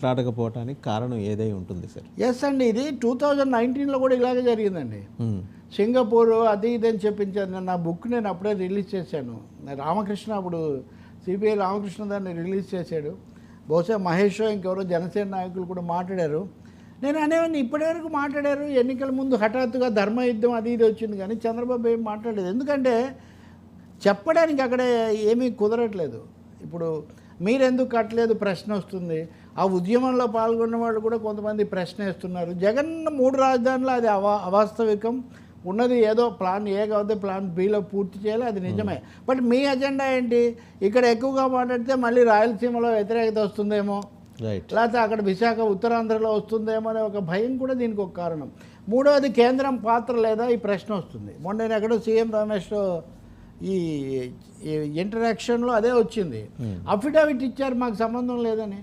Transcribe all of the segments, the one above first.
మాట్లాడకపోవటానికి కారణం ఏదై ఉంటుంది సార్? ఎస్ అండి. ఇది టూ థౌజండ్ నైన్టీన్లో కూడా ఇలాగే జరిగిందండి. ఉమ్, సింగపూర్ అది ఇది అని చెప్పించాను నేను నా బుక్ నేను అప్పుడే రిలీజ్ చేశాను. రామకృష్ణ అప్పుడు సిపిఐ రామకృష్ణ దాన్ని రిలీజ్ చేశాడు. బహుశా మహేష్ ఇంకెవరో జనసేన నాయకులు కూడా మాట్లాడారు. నేను అనేవాడిని ఇప్పటివరకు మాట్లాడారు. ఎన్నికల ముందు హఠాత్తుగా ధర్మ యుద్ధం అది ఇది వచ్చింది కానీ చంద్రబాబు ఏం మాట్లాడలేదు. ఎందుకంటే చెప్పడానికి అక్కడ ఏమీ కుదరట్లేదు. ఇప్పుడు మీరెందుకు కట్టలేదు? ప్రశ్న వస్తుంది. ఆ ఉద్యమంలో పాల్గొన్న వాళ్ళు కూడా కొంతమంది ప్రశ్న వేస్తున్నారు. జగన్ మూడు రాజధానులు అది అవా అవాస్తవికం. ఉన్నది ఏదో ప్లాన్ ఏ కాకపోతే ప్లాన్ బిలో పూర్తి చేయాలి అది నిజమే. బట్ మీ ఎజెండా ఏంటి? ఇక్కడ ఎక్కువగా మాట్లాడితే మళ్ళీ రాయలసీమలో వ్యతిరేకత వస్తుందేమో? లేకపోతే అక్కడ విశాఖ ఉత్తరాంధ్రలో వస్తుందేమో అనే ఒక భయం కూడా దీనికి ఒక కారణం. మూడవది కేంద్రం పాత్ర లేదా? ఈ ప్రశ్న వస్తుంది. మొన్న నేను ఎక్కడో సీఎం రమేష్ ఈ ఇంటరాక్షన్లో అదే వచ్చింది. అఫిడవిట్ ఇచ్చారు మాకు సంబంధం లేదని.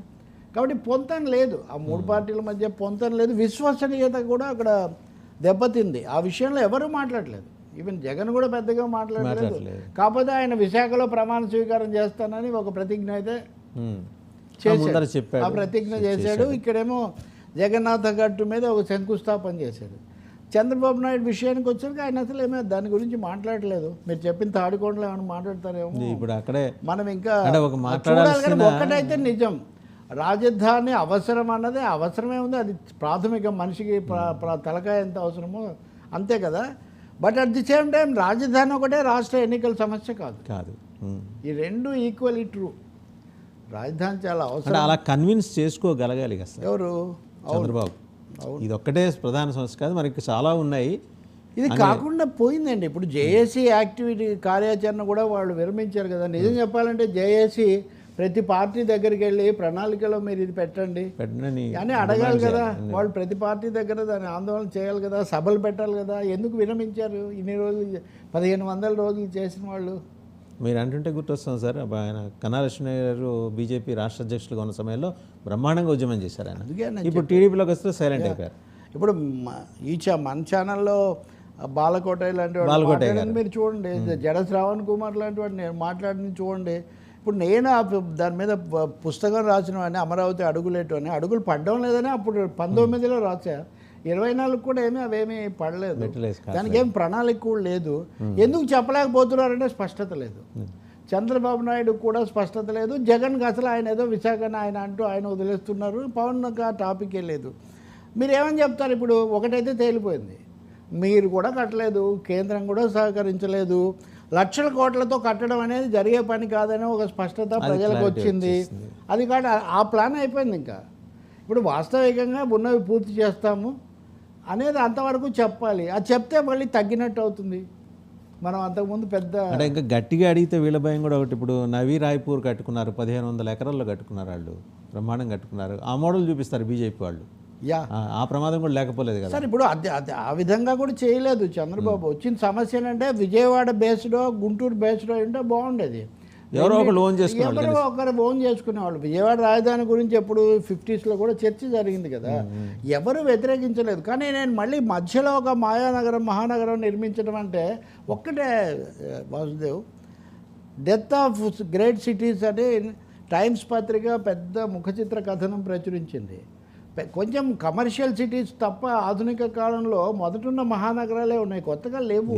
కాబట్టి పొంతన లేదు. ఆ మూడు పార్టీల మధ్య పొంతన లేదు. విశ్వసనీయత కూడా అక్కడ దెబ్బతింది. ఆ విషయంలో ఎవరు మాట్లాడలేదు. ఈవెన్ జగన్ కూడా పెద్దగా మాట్లాడలేదు. కాకపోతే ఆయన విశాఖలో ప్రమాణ స్వీకారం చేస్తానని ఒక ప్రతిజ్ఞ అయితే. ఆ చేశాడు. ఆ ప్రతిజ్ఞ చేశాడు. ఇక్కడేమో జగన్నాథ గట్టు మీద ఒక శంకుస్థాపన చేశాడు. చంద్రబాబు నాయుడు విషయానికి వచ్చాక ఆయన అసలు ఏమో దాని గురించి మాట్లాడలేదు. మీరు చెప్పిన తాడికోండలో ఏమైనా మాట్లాడతారేమో. ఇప్పుడు అక్కడే మనం ఇంకా ఒక్కటైతే నిజం. రాజధాని అవసరం అన్నది అవసరమే ఉంది. అది ప్రాథమిక మనిషికి తలకాయ ఎంత అవసరమో అంతే కదా. But at the same time రాజధాని ఒకటే రాష్ట్ర ఎన్నికల సమస్య కాదు. కాదు. ఈ రెండు ఈక్వల్లీ ట్రూ రాజధాని చాలా అవసరం. అలా కన్విన్స్ చేసుకోగలగాలి కదా ఎవరు? చంద్రబాబు. ఇది ఒక్కటే ప్రధాన సమస్య కాదు మనకి చాలా ఉన్నాయి. ఇది కాకుండా పోయిందండి. ఇప్పుడు జేఏసీ యాక్టివిటీ కార్యాచరణ కూడా వాళ్ళు విరమించారు కదా. నిజం చెప్పాలంటే జేఏసీ ప్రతి పార్టీ దగ్గరికి వెళ్ళి ప్రణాళికలో మీరు ఇది పెట్టండి. అని అడగాలి కదా. వాళ్ళు ప్రతి పార్టీ దగ్గర దాన్ని ఆందోళన చేయాలి కదా. సభలు పెట్టాలి కదా. ఎందుకు విరమించారు? ఇన్ని రోజులు పదిహేను వందల రోజులు చేసిన వాళ్ళు. మీరు అంటుంటే గుర్తొస్తుంది సార్. ఆయన కన్నాలక్ష్మి గారు బీజేపీ రాష్ట్ర అధ్యక్షులుగా ఉన్న సమయంలో బ్రహ్మాండంగా ఉద్యమం చేశారు ఆయన. ఇప్పుడు టీడీపీలోకి వస్తే సైలెంట్ అయిపోయారు. ఇప్పుడు ఈ మన ఛానల్లో బాలకోటయ్య లాంటి వాడు మీరు చూడండి. జడ శ్రావణ్ కుమార్ లాంటి వాడు నేను మాట్లాడింది చూడండి. ఇప్పుడు నేను దాని మీద పుస్తకం రాసిన వాడిని అమరావతి అడుగులేటు అని అడుగులు పడడం లేదని అప్పుడు పంతొమ్మిదిలో రాసా ఇరవై నాలుగు కూడా ఏమీ అవేమీ పడలేదు. దానికి ఏం ప్రణాళిక కూడా లేదు. ఎందుకు చెప్పలేకపోతున్నారంటే స్పష్టత లేదు. చంద్రబాబు నాయుడు కూడా స్పష్టత లేదు. జగన్కి అసలు ఆయన ఏదో విశాఖని ఆయన అంటూ ఆయన వదిలేస్తున్నారు. పవన్కి ఆ టాపికే లేదు. మీరు ఏమని చెప్తారు ఇప్పుడు? ఒకటైతే తేలిపోయింది. మీరు కూడా కట్టలేదు. కేంద్రం కూడా సహకరించలేదు. లక్షల కోట్లతో కట్టడం అనేది జరిగే పని కాదని ఒక స్పష్టత ప్రజలకు వచ్చింది. అది కాదు ఆ ప్లాన్ అయిపోయింది ఇంకా. ఇప్పుడు వాస్తవికంగా ఉన్నవి పూర్తి చేస్తాము. అనేది అంతవరకు చెప్పాలి. అది చెప్తే మళ్ళీ తగ్గినట్టు అవుతుంది. మనం అంతకుముందు పెద్ద అంటే ఇంకా గట్టిగా అడిగితే వీళ్ళ భయం కూడా ఒకటి. ఇప్పుడు నవీ రాయ్పూర్ కట్టుకున్నారు పదిహేను వందల ఎకరాల్లో కట్టుకున్నారు వాళ్ళు. బ్రహ్మాండం కట్టుకున్నారు. ఆ మోడల్ చూపిస్తారు బీజేపీ వాళ్ళు. యా. ఆ- ప్రమాదం కూడా లేకపోలేదు కదా. సార్ ఇప్పుడు అది అది ఆ విధంగా కూడా చేయలేదు చంద్రబాబు. వచ్చిన సమస్య ఏంటంటే విజయవాడ బేస్డో గుంటూరు బేస్డో ఉంటే బాగుండేది. ఎవరో ఒకళ్ళు ఓన్ చేసుకున్నారు ఎవరో ఒకరు ఓన్ చేసుకునేవాళ్ళు విజయవాడ రాజధాని గురించి ఎప్పుడు ఫిఫ్టీస్లో కూడా చర్చ జరిగింది కదా. ఎవరు వ్యతిరేకించలేదు. కానీ నేను మళ్ళీ మధ్యలో ఒక మాయానగరం మహానగరం నిర్మించడం అంటే ఒక్కటే Vasudev death of great cities అని టైమ్స్ పత్రిక పెద్ద ముఖచిత్ర కథనం ప్రచురించింది. కొంచెం కమర్షియల్ సిటీస్ తప్ప ఆధునిక కాలంలో మొదటున్న మహానగరాలే ఉన్నాయి. కొత్తగా లేవు.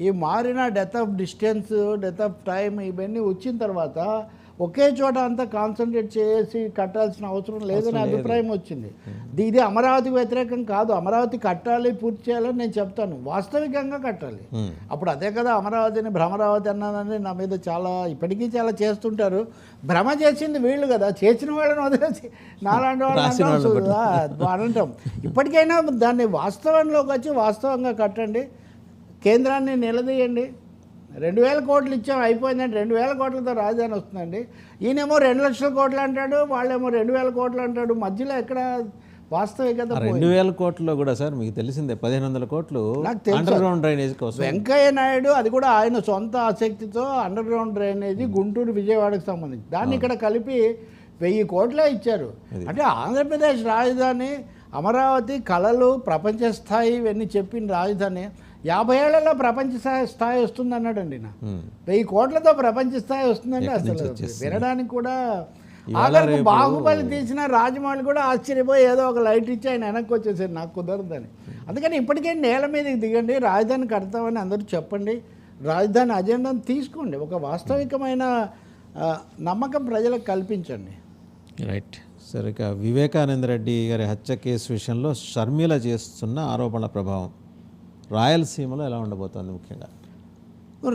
ఈ మారిన death of distance death of time ఇవన్నీ వచ్చిన తర్వాత ఒకే చోట అంతా కాన్సన్ట్రేట్ చేసి కట్టాల్సిన అవసరం లేదని అభిప్రాయం వచ్చింది. ది- ఇది అమరావతికి వ్యతిరేకం కాదు. అమరావతి కట్టాలి పూర్తి చేయాలని నేను చెప్తాను. వాస్తవికంగా కట్టాలి. ఉమ్. అప్పుడు అదే కదా అమరావతిని భ్రమరావతి అన్నానని నా మీద చాలా ఇప్పటికీ చాలా చేస్తుంటారు. భ్రమ చేసింది వీళ్ళు కదా. చేసిన వాళ్ళని వదిలేసి నాలాంటి వాళ్ళు రాసిన అంటాం వాళ్ళని చూడు, ఆ, అని అంటాం. ఇప్పటికైనా దాన్ని వాస్తవంలోకి వచ్చి వాస్తవంగా కట్టండి. కేంద్రాన్ని నిలదీయండి. రెండు వేల కోట్లు ఇచ్చాం అయిపోయిందంటే రెండు వేల కోట్లతో రాజధాని వస్తుందండి. ఈయనేమో రెండు లక్షల కోట్లు అంటాడు వాళ్ళేమో రెండు వేల కోట్లు అంటాడు. మధ్యలో ఎక్కడ వాస్తవికత రెండు వేల కోట్లలో కూడా సార్ మీకు తెలిసిందే పదిహేను వందల కోట్లు. అండర్ గ్రౌండ్ డ్రైనేజ్ కోసం. వెంకయ్య నాయుడు అది కూడా ఆయన సొంత ఆసక్తితో అండర్ గ్రౌండ్ డ్రైనేజీ గుంటూరు విజయవాడకు సంబంధించి. దాన్ని ఇక్కడ కలిపి వెయ్యి కోట్లే ఇచ్చారు. అంటే ఆంధ్రప్రదేశ్ రాజధాని అమరావతి కళలు ప్రపంచ స్థాయి ఇవన్నీ చెప్పిన రాజధాని. యాభై ఏళ్ళలో ప్రపంచ స్థాయి స్థాయి వస్తుంది అన్నాడండి నా. వెయ్యి కోట్లతో ప్రపంచ స్థాయి వస్తుందంటే నుంచి అసలు? వినడానికి కూడా ఆఖరికి బాహుబలి తీసిన రాజమౌళి కూడా ఆశ్చర్యపోయి ఏదో ఒక లైట్ ఇచ్చి ఆయన వెనక్కి వచ్చేసారు నాకు కుదరదని. అందుకని ఇప్పటికే నేల మీదకి దిగండి రాజధాని కడతామని అందరూ చెప్పండి. రాజధాని అజెండాను తీసుకోండి. ఒక వాస్తవికమైన నమ్మకం ప్రజలకు కల్పించండి. రైట్. సరే వివేకానంద రెడ్డి గారి హత్య కేసు విషయంలో షర్మిల చేస్తున్న ఆరోపణల ప్రభావం. రాయలసీమలో ఎలా ఉండబోతోంది ముఖ్యంగా?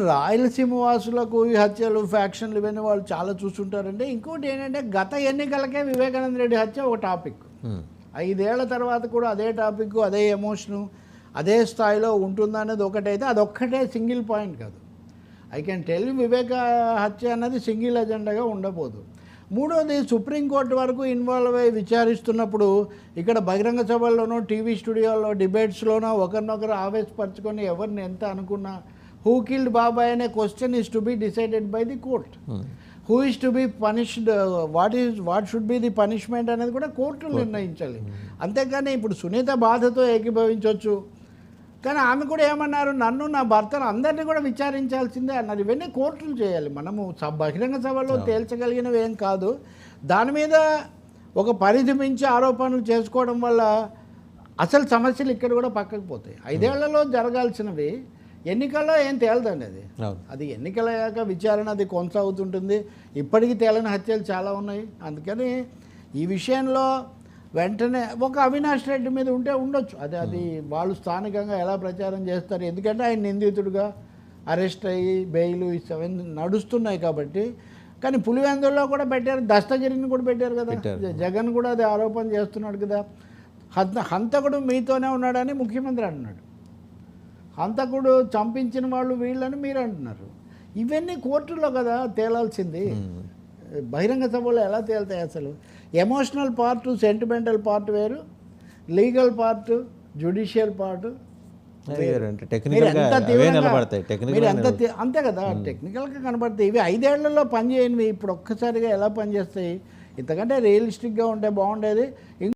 రాయలసీమ వాసులకు ఈ హత్యలు ఫ్యాక్షన్లు ఇవన్నీ వాళ్ళు చాలా చూస్తుంటారంటే ఇంకోటి ఏంటంటే గత ఎన్నికలకే వివేకానంద రెడ్డి హత్య ఒక టాపిక్. ఐదేళ్ళ తర్వాత కూడా అదే టాపిక్ అదే ఎమోషను అదే స్థాయిలో ఉంటుందనేది ఒకటైతే అదొక్కటే సింగిల్ పాయింట్ కాదు. ఐ కెన్ టెల్ వివేక హత్య అన్నది సింగిల్ ఎజెండాగా ఉండబోదు. మూడోది సుప్రీంకోర్టు వరకు ఇన్వాల్వ్ అయ్యి విచారిస్తున్నప్పుడు ఇక్కడ బహిరంగ సభల్లోనో టీవీ స్టూడియోలో డిబేట్స్లోనో ఒకరినొకరు ఆవేశపరచుకొని ఎవరిని ఎంత అనుకున్నా హూ కిల్డ్ బాబాయ్ అనే question is to be decided by the court. Who is to be punished what is what should be the punishment అనేది కూడా కోర్టులు నిర్ణయించాలి. అంతేకాని ఇప్పుడు సునీత బాధతో ఏకీభవించవచ్చు కానీ ఆమె కూడా ఏమన్నారు? నన్ను నా భర్తను అందరినీ కూడా విచారించాల్సిందే అన్నారు. ఇవన్నీ కోర్టులు చేయాలి. మనము బహిరంగ సభలో తేల్చగలిగినవి ఏం కాదు. దాని మీద ఒక పరిధి మించి ఆరోపణలు చేసుకోవడం వల్ల అసలు సమస్యలు ఇక్కడ కూడా పక్కకు పోతాయి. ఐదేళ్ళలో జరగాల్సినవి ఎన్నికల్లో ఏం తేలదండి అది. అది ఎన్నికలయ్యాక విచారణ అది కొనసాగుతుంటుంది. ఇప్పటికీ తేలని హత్యలు చాలా ఉన్నాయి. అందుకని ఈ విషయంలో వెంటనే ఒక అవినాష్ రెడ్డి మీద ఉంటే ఉండొచ్చు. అది అది వాళ్ళు స్థానికంగా ఎలా ప్రచారం చేస్తారు? ఎందుకంటే ఆయన నిందితుడిగా అరెస్ట్ అయ్యి బెయిల్ ఇవన్నీ నడుస్తున్నాయి కాబట్టి. కానీ పులివెందుల్లో కూడా పెట్టారు దస్తగిరిని కూడా పెట్టారు కదా. జగన్ కూడా అది ఆరోపణ చేస్తున్నాడు కదా. హంత హంతకుడు మీతోనే ఉన్నాడని ముఖ్యమంత్రి అంటున్నాడు. హంతకుడు చంపించిన వాళ్ళు వీళ్ళని మీరు అంటున్నారు. ఇవన్నీ కోర్టులో కదా తేలాల్సింది. బహిరంగ సభలో ఎలా తేలుతాయి అసలు? ఎమోషనల్ పార్ట్ సెంటిమెంటల్ పార్ట్ వేరు లీగల్ పార్ట్ జ్యుడిషియల్ పార్ట్ మీరు ఎంత అంతే కదా టెక్నికల్గా కనబడతాయి. ఇవి ఐదేళ్ళలో పనిచేయనివి ఇప్పుడు ఒక్కసారిగా ఎలా పనిచేస్తాయి? ఇంతకంటే రియలిస్టిక్గా ఉంటే బాగుండేది.